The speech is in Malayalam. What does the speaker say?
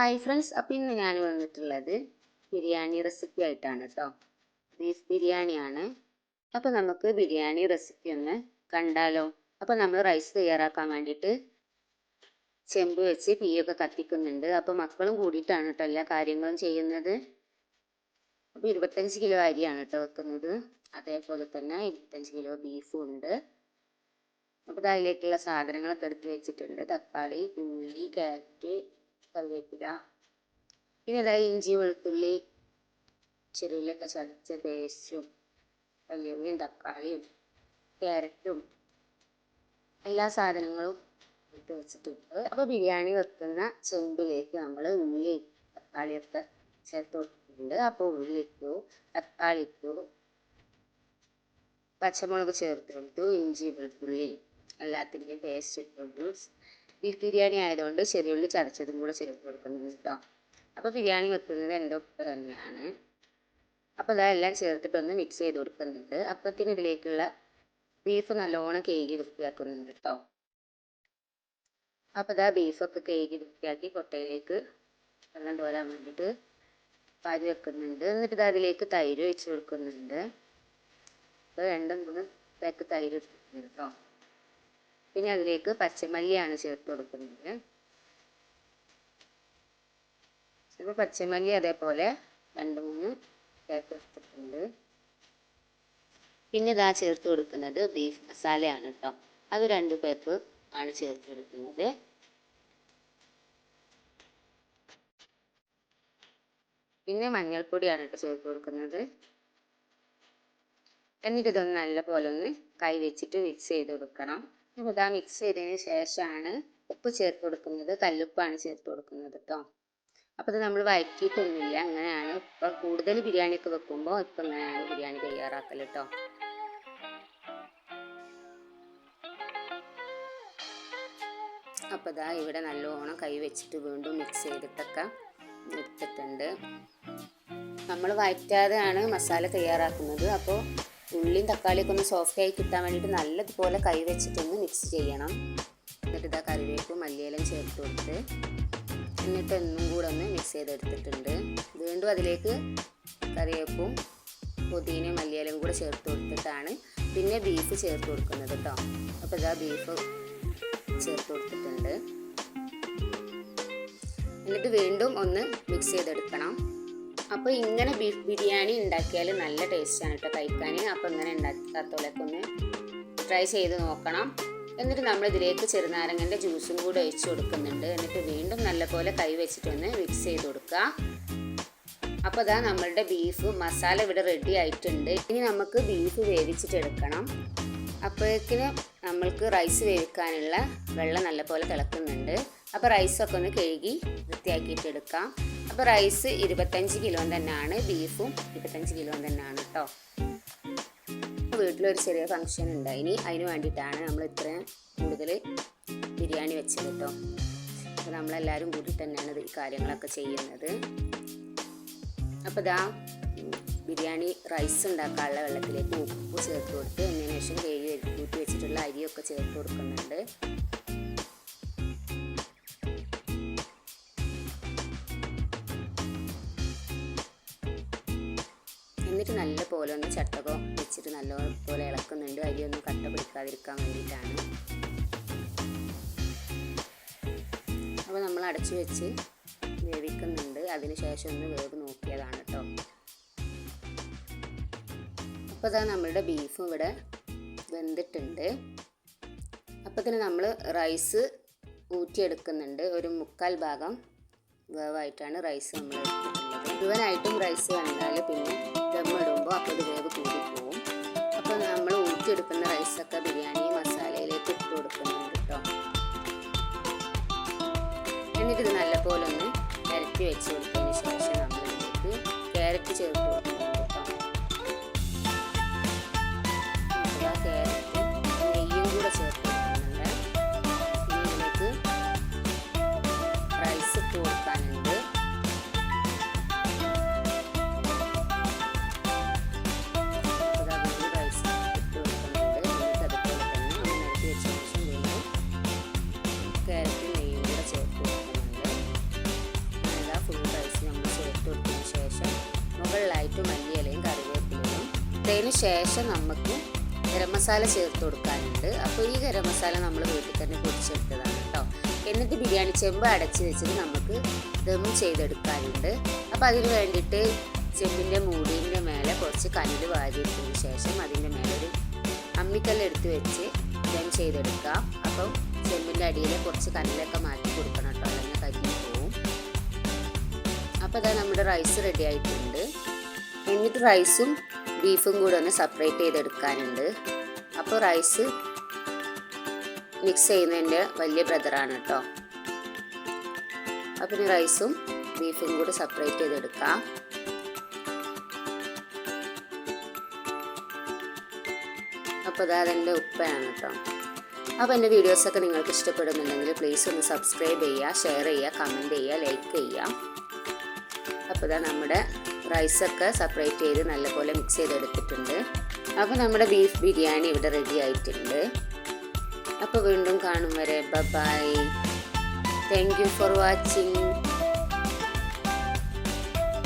ഹായ് ഫ്രണ്ട്സ് അപ്പം ഇന്ന് ഞാൻ വന്നിട്ടുള്ളത് ബിരിയാണി റെസിപ്പി ആയിട്ടാണ് കേട്ടോ ബീഫ് ബിരിയാണിയാണ് അപ്പോൾ നമുക്ക് ബിരിയാണി റെസിപ്പി ഒന്ന് കണ്ടാലോ. അപ്പോൾ നമ്മൾ റൈസ് തയ്യാറാക്കാൻ വേണ്ടിയിട്ട് ചെമ്പ് വെച്ച് തീയൊക്കെ കത്തിക്കുന്നുണ്ട്. അപ്പോൾ മക്കളും കൂടിയിട്ടാണ് കേട്ടോ എല്ലാ കാര്യങ്ങളും ചെയ്യുന്നത്. അപ്പോൾ ഇരുപത്തഞ്ച് കിലോ അരിയാണ് കേട്ടോ വെക്കുന്നത്. അതേപോലെ തന്നെ ഇരുപത്തഞ്ച് കിലോ ബീഫും ഉണ്ട്. അപ്പോൾ അതിലേക്കുള്ള സാധനങ്ങളൊക്കെ എടുത്ത് വെച്ചിട്ടുണ്ട്. തക്കാളി ഉള്ളി ക്യാരറ്റ് കറിവേപ്പില പിന്നെ ഇതായി ഇഞ്ചി വെളുത്തുള്ളി ചെറിയുള്ളിയൊക്കെ ചതച്ച പേസ്റ്റും വലിയുള്ളിയും തക്കാളിയും ക്യാരറ്റും എല്ലാ സാധനങ്ങളും ഇട്ട് വെച്ചിട്ടുണ്ട്. അപ്പോൾ ബിരിയാണി വെക്കുന്ന ചെമ്പിലേക്ക് നമ്മൾ ഉള്ളി തക്കാളിയൊക്കെ ചേർത്ത് കൊടുത്തിട്ടുണ്ട്. അപ്പോൾ ഉള്ളി ഇട്ടു തക്കാളി ഇട്ടു പച്ചമുളക് ചേർത്ത് ഇഞ്ചി വെളുത്തുള്ളി എല്ലാത്തിന്റെയും പേസ്റ്റ് ഇട്ടു ബീഫ് ബിരിയാണി ആയതുകൊണ്ട് ചെറിയുള്ളി ചതച്ചതും കൂടെ ചേർത്ത് കൊടുക്കുന്നുണ്ട് കേട്ടോ. അപ്പോൾ ബിരിയാണി വെക്കുന്നത് എന്റെ ഒപ്പ് തന്നെയാണ്. അപ്പോൾ അതെല്ലാം ചേർത്തിട്ടൊന്ന് മിക്സ് ചെയ്ത് കൊടുക്കുന്നുണ്ട് അപ്പത്തിന് ഇതിലേക്കുള്ള ബീഫ് നല്ലോണം കേകി വൃത്തിയാക്കുന്നുണ്ട് കേട്ടോ. അപ്പോൾ ഇതാ ബീഫൊക്കെ കേകി വൃത്തിയാക്കി കൊട്ടയിലേക്ക് വെള്ളം തോരാൻ വേണ്ടിയിട്ട് പാരി വെക്കുന്നുണ്ട്. എന്നിട്ട് അതിലേക്ക് തൈര് ഒഴിച്ച് കൊടുക്കുന്നുണ്ട്. അപ്പോൾ രണ്ടും കൂടെ തൈര് ഇട്ടിട്ടുണ്ട് കേട്ടോ. പിന്നെ അതിലേക്ക് പച്ചമല്ലിയാണ് ചേർത്ത് കൊടുക്കുന്നത്. ഇപ്പോൾ പച്ചമല്ലി അതേപോലെ രണ്ട് മൂന്ന് ചേർത്ത് കൊടുത്തിട്ടുണ്ട്. പിന്നെ ഇതാ ചേർത്ത് കൊടുക്കുന്നത് ബീഫ് മസാലയാണ് കേട്ടോ അത് രണ്ട് പേപ്പ് ആണ് ചേർത്ത് കൊടുക്കുന്നത്. പിന്നെ മഞ്ഞൾപ്പൊടിയാണ് കേട്ടോ ചേർത്ത് കൊടുക്കുന്നത്. എന്നിട്ട് ഇതൊന്ന് നല്ലപോലെ ഒന്ന് കൈ വെച്ചിട്ട് മിക്സ് ചെയ്ത് കൊടുക്കണം. ഇതാ മിക്സ് ചെയ്തതിന് ശേഷമാണ് ഉപ്പ് ചേർത്ത് കൊടുക്കുന്നത്. കല്ലുപ്പാണ് ചേർത്ത് കൊടുക്കുന്നത് കേട്ടോ അപ്പോൾ ഇത് നമ്മൾ വഴറ്റിയിട്ടൊന്നുമില്ല അങ്ങനെയാണ് ഇപ്പം കൂടുതൽ ബിരിയാണിയൊക്കെ വെക്കുമ്പോൾ ഇപ്പം ഇങ്ങനെയാണ് ബിരിയാണി തയ്യാറാക്കൽ കേട്ടോ അപ്പോൾ ഇതാ ഇവിടെ നല്ലോണം കൈ വെച്ചിട്ട് വീണ്ടും മിക്സ് ചെയ്തിട്ടൊക്കെ എടുത്തിട്ടുണ്ട്. നമ്മൾ വഴറ്റാതെയാണ് മസാല തയ്യാറാക്കുന്നത്. അപ്പോൾ ഉള്ളിയും തക്കാളിയൊക്കെ ഒന്ന് സോഫ്റ്റ് ആയി കിട്ടാൻ വേണ്ടിയിട്ട് നല്ലതുപോലെ കൈ വെച്ചിട്ടൊന്ന് മിക്സ് ചെയ്യണം. എന്നിട്ട് ഇതാ കറിവേപ്പും മല്ലിയിലും ചേർത്ത് കൊടുത്ത് എന്നിട്ട് ഒന്നും കൂടെ ഒന്ന് മിക്സ് ചെയ്തെടുത്തിട്ടുണ്ട്. വീണ്ടും അതിലേക്ക് കറിവേപ്പും പുതിനയും മല്ലിയിലും കൂടെ ചേർത്ത് കൊടുത്തിട്ടാണ് പിന്നെ ബീഫ് ചേർത്ത് കൊടുക്കുന്നത് കേട്ടോ അപ്പോൾ ഇതാ ബീഫ് ചേർത്ത് കൊടുത്തിട്ടുണ്ട്. എന്നിട്ട് വീണ്ടും ഒന്ന് മിക്സ് ചെയ്തെടുക്കണം. അപ്പോൾ ഇങ്ങനെ ബീഫ് ബിരിയാണി ഉണ്ടാക്കിയാൽ നല്ല ടേസ്റ്റാണ് കേട്ടോ കഴിക്കാൻ അപ്പോൾ ഇങ്ങനെ ഉണ്ടാക്കാത്തോളൊക്കെ ഒന്ന് ട്രൈ ചെയ്ത് നോക്കണം. എന്നിട്ട് നമ്മൾ ഇതിലേക്ക് ചെറുനാരങ്ങന്റെ ജ്യൂസും കൂടെ ഒഴിച്ച് കൊടുക്കുന്നുണ്ട്. എന്നിട്ട് വീണ്ടും നല്ലപോലെ കൈ വെച്ചിട്ടൊന്ന് മിക്സ് ചെയ്ത് കൊടുക്കുക അപ്പോൾ അതാ നമ്മളുടെ ബീഫ് മസാല ഇവിടെ റെഡി ആയിട്ടുണ്ട്. ഇനി നമുക്ക് ബീഫ് വേവിച്ചിട്ടെടുക്കണം അപ്പോഴേക്കിന് നമ്മൾക്ക് റൈസ് വേവിക്കാനുള്ള വെള്ളം നല്ലപോലെ തിളക്കുന്നുണ്ട്. അപ്പോൾ റൈസൊക്കെ ഒന്ന് കഴുകി വൃത്തിയാക്കിയിട്ട് എടുക്കാം. അപ്പോൾ റൈസ് ഇരുപത്തഞ്ച് കിലോ തന്നെയാണ് ബീഫും ഇരുപത്തഞ്ച് കിലോ തന്നെയാണ് കേട്ടോ വീട്ടിലൊരു ചെറിയ ഫംഗ്ഷൻ ഉണ്ട്. ഇനി അതിന് വേണ്ടിയിട്ടാണ് നമ്മൾ ഇത്രയും കൂടുതൽ ബിരിയാണി വെച്ചത് കേട്ടോ അപ്പോൾ നമ്മളെല്ലാവരും കൂടി തന്നെയാണ് ഈ കാര്യങ്ങളൊക്കെ ചെയ്യുന്നത്. അപ്പോൾ ഇതാ ബിരിയാണി റൈസ് ഉണ്ടാക്കാനുള്ള വെള്ളത്തിലേക്ക് ഉപ്പ് ചേർത്ത് കൊടുത്ത് എന്നതിന് ശേഷം കഴുകി കൂട്ടി വെച്ചിട്ടുള്ള അരിയൊക്കെ ചേർത്ത് കൊടുക്കുന്നുണ്ട്. എന്നിട്ട് നല്ല പോലെ ഒന്ന് ചട്ടകം വെച്ചിട്ട് നല്ലപോലെ ഇളക്കുന്നുണ്ട്. അരി ഒന്നും കട്ട പിടിക്കാതിരിക്കാൻ വേണ്ടിയിട്ടാണ്. അപ്പോൾ നമ്മൾ അടച്ചു വെച്ച് വേവിക്കുന്നുണ്ട്. അതിന് ശേഷം ഒന്ന് വേവ് നോക്കിയതാണ് കേട്ടോ. അപ്പോൾ നമ്മളുടെ ബീഫും ഇവിടെ വെന്തിട്ടുണ്ട്. അപ്പോൾ തന്നെ നമ്മൾ റൈസ് ഊറ്റിയെടുക്കുന്നുണ്ട്. ഒരു മുക്കാൽ ഭാഗം വേവായിട്ടാണ് റൈസ് നമ്മൾ മുഴുവനായിട്ടും റൈസ് വന്നാൽ പിന്നെ ദമ്മിടുമ്പോൾ അപ്പോൾ ഇത് വേവ് കൂടിപ്പോവും. അപ്പോൾ നമ്മൾ ഊറ്റിയെടുക്കുന്ന റൈസൊക്കെ ബിരിയാണി മസാലയിലേക്ക് ഇട്ട് കൊടുക്കുന്നുണ്ട് കേട്ടോ എന്നിട്ടിത് നല്ലപോലെ ഒന്ന് ഇരട്ടി വെച്ച് കൊടുത്തതിന് ശേഷം നമുക്ക് ഗരം മസാല ചേർത്ത് കൊടുക്കാനുണ്ട്. അപ്പോൾ ഈ ഗരം മസാല നമ്മൾ വീട്ടിൽ തന്നെ പൊടിച്ചെടുത്തതാണ് കേട്ടോ. എന്നിട്ട് ബിരിയാണി ചെമ്പ് അടച്ച് വെച്ചിട്ട് നമുക്ക് ദം ചെയ്തെടുക്കാനുണ്ട്. അപ്പോൾ അതിന് വേണ്ടിയിട്ട് ചെമ്പിന്റെ മൂടിന്റെ മേലെ കുറച്ച് കല്ല് വാരിയിട്ടതിന് ശേഷം അതിന്റെ മേലെ ഒരു അമ്മിക്കല്ല് എടുത്ത് വെച്ച് ദം ചെയ്തെടുക്കാം. അപ്പം ചെമ്പിന്റെ അടിയിൽ കുറച്ച് കല്ലൊക്കെ മാറ്റി കൊടുക്കണം കേട്ടോ. അല്ലെങ്കിൽ കരിഞ്ഞു പോവും. അപ്പോൾ അതാ നമ്മുടെ റൈസ് റെഡി ആയിട്ടുണ്ട്. എന്നിട്ട് റൈസും ബീഫും കൂടെ ഒന്ന് സെപ്പറേറ്റ് ചെയ്തെടുക്കാനുണ്ട്. അപ്പോൾ റൈസ് മിക്സ് ചെയ്യുന്നതിന്റെ വലിയ ബ്രദറാണ് കേട്ടോ അപ്പം ഇനി റൈസും ബീഫും കൂടെ സെപ്പറേറ്റ് ചെയ്തെടുക്കാം. അപ്പോൾ ഇതാ അതെന്റെ ഉപ്പയാണ് കേട്ടോ അപ്പോൾ എന്റെ വീഡിയോസൊക്കെ നിങ്ങൾക്ക് ഇഷ്ടപ്പെടുന്നുണ്ടെങ്കിൽ പ്ലീസ് ഒന്ന് സബ്സ്ക്രൈബ് ചെയ്യുക ഷെയർ ചെയ്യുക കമന്റ് ചെയ്യുക ലൈക്ക് ചെയ്യുക. അപ്പോൾ ഇതാ നമ്മുടെ റൈസൊക്കെ സെപ്പറേറ്റ് ചെയ്ത് നല്ലപോലെ മിക്സ് ചെയ്തെടുത്തിട്ടുണ്ട്. അപ്പോൾ നമ്മുടെ ബീഫ് ബിരിയാണി ഇവിടെ റെഡി ആയിട്ടുണ്ട്. അപ്പോൾ വീണ്ടും കാണും വരെ. Bye thank you for watching